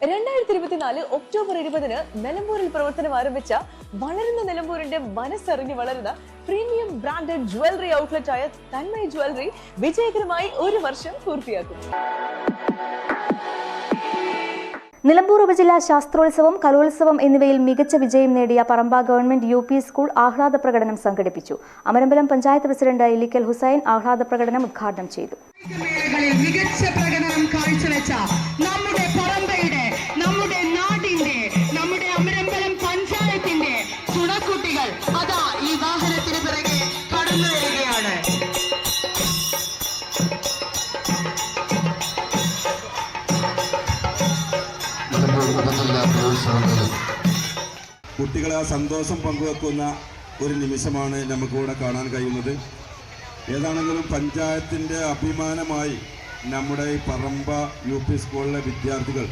രണ്ടായിരത്തി ഇരുപത്തിനാല് ഒക്ടോബർ ഇരുപതിന് നിലമ്പൂരിൽ പ്രവർത്തനം ആരംഭിച്ച വളരുന്ന നിലമ്പൂരിന്റെ മനസ്സറിഞ്ഞ് വളരുന്ന പ്രീമിയം ബ്രാൻഡഡ് ജ്വല്ലറി ഔട്ട്ലെറ്റ് ആയ തന്മയ ജ്വല്ലറി വിജയകരമായി ഒരു വർഷം പൂർത്തിയാക്കും നിലമ്പൂർ ഉപജില്ലാ ശാസ്ത്രോത്സവം കലോത്സവം എന്നിവയിൽ മികച്ച വിജയം നേടിയ Paramba government U P school ആഹ്ലാദ പ്രകടനം സംഘടിപ്പിച്ചു. അമരമ്പലം പഞ്ചായത്ത് പ്രസിഡന്റ് ഇലിക്കൽ ഹുസൈൻ ആഹ്ലാദ പ്രകടനം ഉദ്ഘാടനം ചെയ്തു. മികച്ച പ്രകടനം കാഴ്ചവെച്ച കുട്ടികളെ ആ സന്തോഷം പങ്കുവെക്കുന്ന ഒരു നിമിഷമാണ് നമുക്കിവിടെ കാണാൻ കഴിയുന്നത്. ഏതാണെങ്കിലും പഞ്ചായത്തിന്റെ അഭിമാനമായി നമ്മുടെ ഈ പറമ്പ യു പി സ്കൂളിലെ വിദ്യാർത്ഥികൾ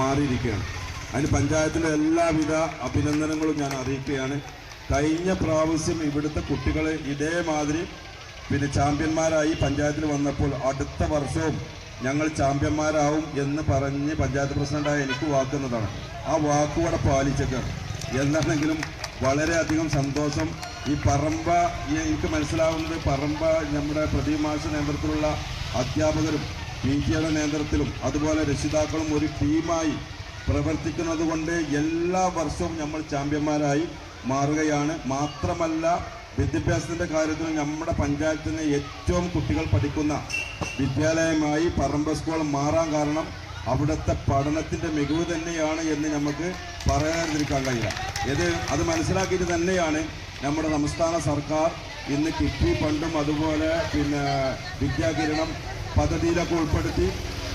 മാറിയിരിക്കുകയാണ്. അതിന് പഞ്ചായത്തിന്റെ എല്ലാവിധ അഭിനന്ദനങ്ങളും ഞാൻ അറിയിക്കുകയാണ്. കഴിഞ്ഞ പ്രാവശ്യം ഇവിടുത്തെ കുട്ടികൾ ഇതേമാതിരി പിന്നെ ചാമ്പ്യന്മാരായി പഞ്ചായത്തിൽ വന്നപ്പോൾ അടുത്ത വർഷവും ഞങ്ങൾ ചാമ്പ്യന്മാരാവും എന്ന് പറഞ്ഞ് പഞ്ചായത്ത് പ്രസിഡന്റായ എനിക്ക് വാക്കുന്നതാണ് ആ വാക്കുകൂടെ പാലിച്ചൊക്കെ. എന്താണെങ്കിലും വളരെയധികം സന്തോഷം. ഈ പറമ്പ എനിക്ക് മനസ്സിലാവുന്നത് പറമ്പ നമ്മുടെ പ്രതിമാസ നേതൃത്വത്തിലുള്ള അധ്യാപകരും പി ടിയുടെ നേതൃത്വത്തിലും അതുപോലെ രക്ഷിതാക്കളും ഒരു ടീമായി പ്രവർത്തിക്കുന്നത് കൊണ്ട് എല്ലാ വർഷവും നമ്മൾ ചാമ്പ്യന്മാരായി മാറുകയാണ്. മാത്രമല്ല വിദ്യാഭ്യാസത്തിന്റെ കാര്യത്തിൽ നമ്മുടെ പഞ്ചായത്തിന് ഏറ്റവും കുട്ടികൾ പഠിക്കുന്ന വിദ്യാലയമായി പറമ്പ സ്കൂൾ മാറാൻ കാരണം അവിടുത്തെ പഠനത്തിന്റെ മികവ് തന്നെയാണ് എന്ന് നമുക്ക് പറയാതിരിക്കാൻ കഴിയില്ല. ഇത് അത് മനസ്സിലാക്കിയിട്ട് തന്നെയാണ് നമ്മുടെ സംസ്ഥാന സർക്കാർ ഇന്ന് കിഫ്ബി ഫണ്ടും അതുപോലെ പിന്നെ വിദ്യാകിരണം പദ്ധതിയിലൊക്കെ ഉൾപ്പെടുത്തി.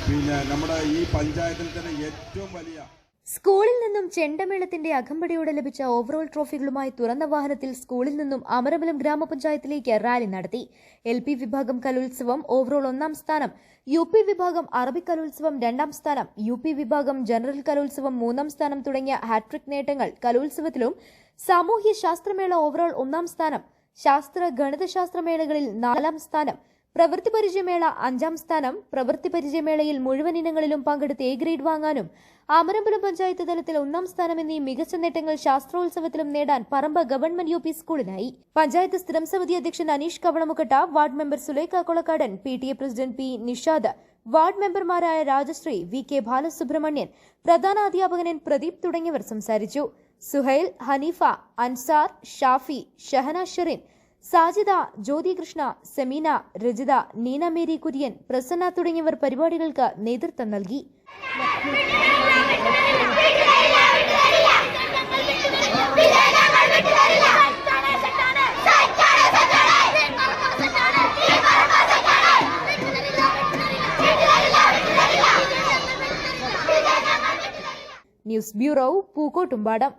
പിന്നെ നമ്മുടെ ഈ പഞ്ചായത്തിൽ തന്നെ ഏറ്റവും വലിയ സ്കൂളിൽ നിന്നും ചെണ്ടമേളത്തിന്റെ അകമ്പടിയോടെ ലഭിച്ച ഓവറോൾ ട്രോഫികളുമായി തുറന്ന വാഹനത്തിൽ സ്കൂളിൽ നിന്നും അമരമലം ഗ്രാമപഞ്ചായത്തിലേക്ക് റാലി നടത്തി. എൽ പി വിഭാഗം കലോത്സവം ഓവറോൾ ഒന്നാം സ്ഥാനം യു പി വിഭാഗം അറബിക് കലോത്സവം രണ്ടാം സ്ഥാനം യു പി വിഭാഗം ജനറൽ കലോത്സവം മൂന്നാം സ്ഥാനം തുടങ്ങിയ ഹാട്രിക് നേട്ടങ്ങൾ കലോത്സവത്തിലും സാമൂഹ്യ ശാസ്ത്രമേള ഓവറോൾ ഒന്നാം സ്ഥാനം ശാസ്ത്ര ഗണിതശാസ്ത്രമേളകളിൽ നാലാം സ്ഥാനം പ്രവൃത്തി പരിചയമേള അഞ്ചാം സ്ഥാനം പ്രവൃത്തി പരിചയമേളയിൽ മുഴുവൻ ഇനങ്ങളിലും പങ്കെടുത്ത് എ ഗ്രേഡ് വാങ്ങാനും അമരമ്പലം പഞ്ചായത്ത് തലത്തിൽ ഒന്നാം സ്ഥാനം എന്നീ മികച്ച നേട്ടങ്ങൾ ശാസ്ത്രോത്സവത്തിലും നേടാൻ പറമ്പ ഗവൺമെന്റ് യു പി സ്കൂളിനായി. പഞ്ചായത്ത് സ്ഥിരം സമിതി അധ്യക്ഷൻ Aneesh Kavalamukkatta ward member Sulekha Kolakkadan P T A president P Nishad ward മെമ്പർമാരായ രാജശ്രീ വി കെ ബാലസുബ്രഹ്മണ്യൻ പ്രധാന അധ്യാപകൻ എൻ പ്രദീപ് തുടങ്ങിയവർ സംസാരിച്ചു. സുഹൈൽ ഹനീഫ അൻസാർ ഷാഫി ഷഹന ഷെറിൻ സാജിദ ജ്യോതികൃഷ്ണ സെമീന രജിത നീന മേരി കുര്യൻ പ്രസന്ന തുടങ്ങിയവർ പരിപാടികൾക്ക് നേതൃത്വം നൽകി. News bureau Pookkottumpadam.